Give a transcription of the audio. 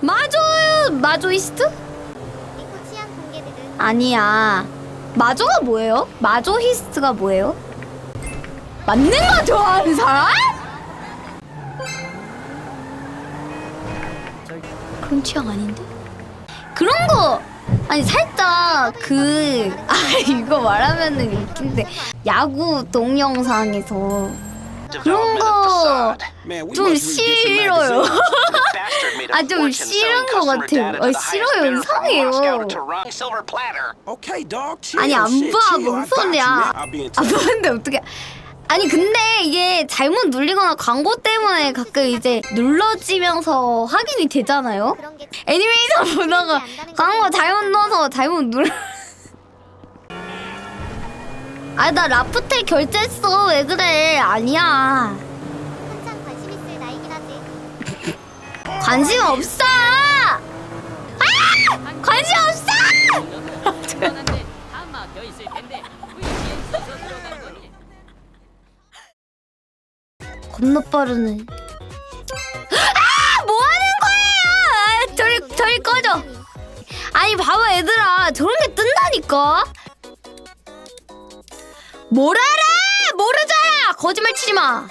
마조 마조이스트? 리코 취향 공개들은 아니야. 마조가 뭐예요? 마조히스트가 뭐예요? 맞는 거 좋아하는 사람? 그런 취향 아닌데? 그런 거 아니 살짝 그 아 이거 말하면은 웃긴데 야구 동영상에서 그런 거 좀 싫어요. 아, 좀 싫은 것 같아요. 아, 싫어요. 이상해요. 아니 안 봐, chill. 뭔 I got you, 소리야? man. I'll be in 아 touch. 근데 어떻게? 아니 근데 이게 잘못 눌리거나 광고 때문에 가끔 이제 눌러지면서 확인이 되잖아요. 애니메이션 보다가 광고 잘못 넣어서 잘못 눌. 아나 라프텔 결제했어 왜 그래 아니야 관심 없어. 아! 관심 없어! 그런데 다 막혀 있을 텐데 VPN 써서 들어간 거니? 겁나 빠르네. 아! 뭐 하는 거예요? 아, 저리 저리 꺼져. 아니 봐봐 얘들아. 저런 게 뜬다니까. 뭘 알아 모르잖아. 거짓말 치지 마